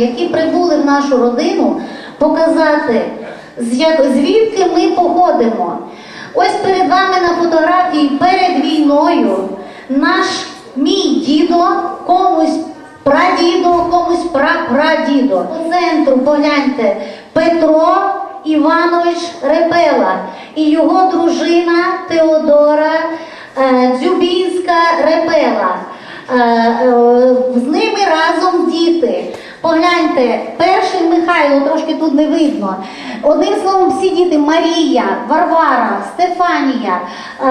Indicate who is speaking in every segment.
Speaker 1: які прибули в нашу родину, показати, звідки ми походимо. Ось перед вами на фотографії перед війною наш мій дідо комусь прадідо, комусь прапрадідо. По центру погляньте Петро Іванович Репела і його дружина Теодора е, Дзюбінська Репела. Е, е, З ними разом діти. Погляньте, перший Михайло, трошки тут не видно. Одним словом, всі діти Марія, Варвара, Стефанія, е,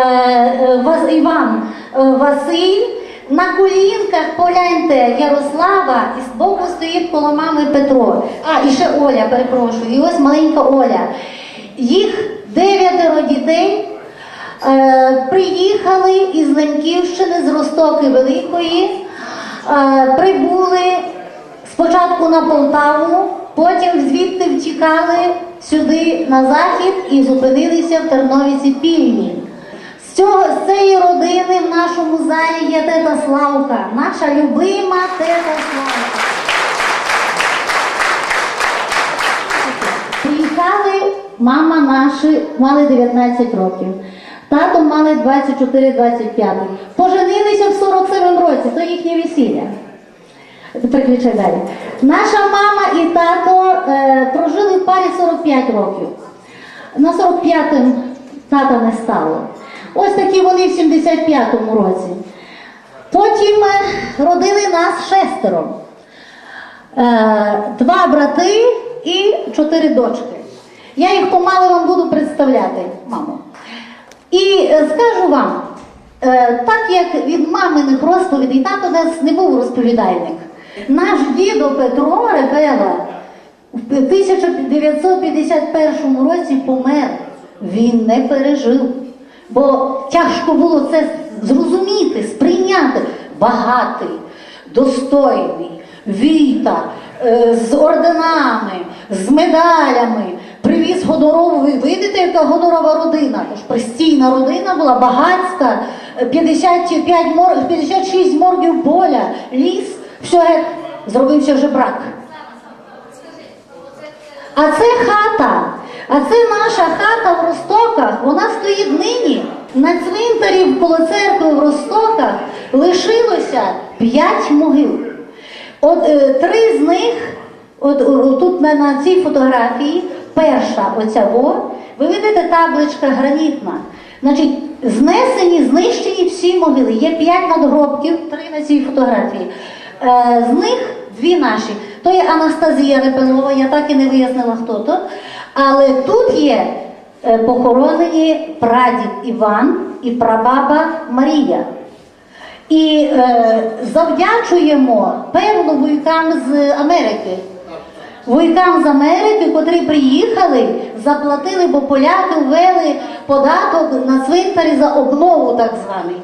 Speaker 1: е, Іван, е, Василь. На колінках погляньте Ярослава і збоку стоїть коло мами Петро. А, і ще Оля, перепрошую. І ось маленька Оля. Їх дев'ятеро дітей. Е, приїхали із Ленківщини, з Ростоки Великої, прибули спочатку на Полтаву, потім звідти втікали сюди на захід і зупинилися в Терновіці Пільні. З цього з цієї родини в нашому залі є тета Славка, наша любима тета Славка. Приїхали, мама наші мали 19 років. Тато мали 24-25. Поженилися в 47 році, то їхнє весілля. Приключай далі. Наша мама і тато е, прожили в парі 45 років. На 45-м тата не стало. Ось такі вони в 75-му році. Потім е, родили нас шестеро. Е, два брати і чотири дочки. Я їх помалу вам буду представляти, мамо. І е, скажу вам, е, так як від маминих розповідей, тато у нас не був розповідальник. Наш дідо Петро Репела в 1951 році помер. Він не пережив. Бо тяжко було це зрозуміти, сприйняти. Багатий, достойний, віта, е, з орденами, з медалями. Привіз гонорову. Ви видите, яка гонорова родина? Тож постійна родина була багатська, е, 55 мор, 56 моргів поля, ліс, все зробився вже брак. А це хата. А це наша хата в Ростоках. Вона стоїть нині. На цвинтарі коло церкви в Ростоках лишилося п'ять могил. От е, три з них, от, о- тут на, на цій фотографії, перша оця во, ви видите табличка гранітна. Значить, знесені, знищені всі могили. Є п'ять надгробків, три на цій фотографії. Е, з них дві наші. То є Анастазія Репелова, я так і не вияснила, хто то. Але тут є е, похоронені прадід Іван і прабаба Марія. І е, завдячуємо певно воякам з Америки. Воякам з Америки, котрі приїхали, заплатили, бо поляки ввели податок на цвинтарі за обнову так званий.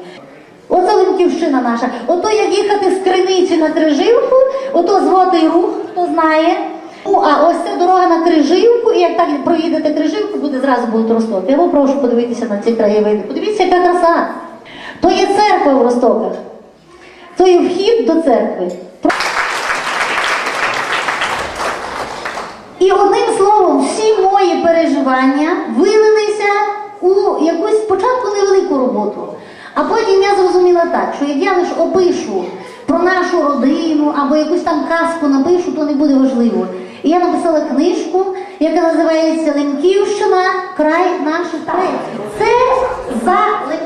Speaker 1: Оце Лемківщина наша. Ото як їхати з Криниці на Крижівку, ото зводий рух, хто знає. Ну, а ось це дорога на Крижівку, і як так проїдете Крижівку, буде зразу будуть Ростоки. Я вам прошу подивитися на ці краєвиди. Подивіться, яка краса. То є церква в Ростоках. То є вхід до церкви. І одним словом, всі мої переживання вилилися у якусь спочатку невелику роботу. А потім я зрозуміла так, що як я лише опишу про нашу родину або якусь там казку напишу, то не буде важливо. І я написала книжку, яка називається Ленківщина, край наших предків. Це за Ленківщину.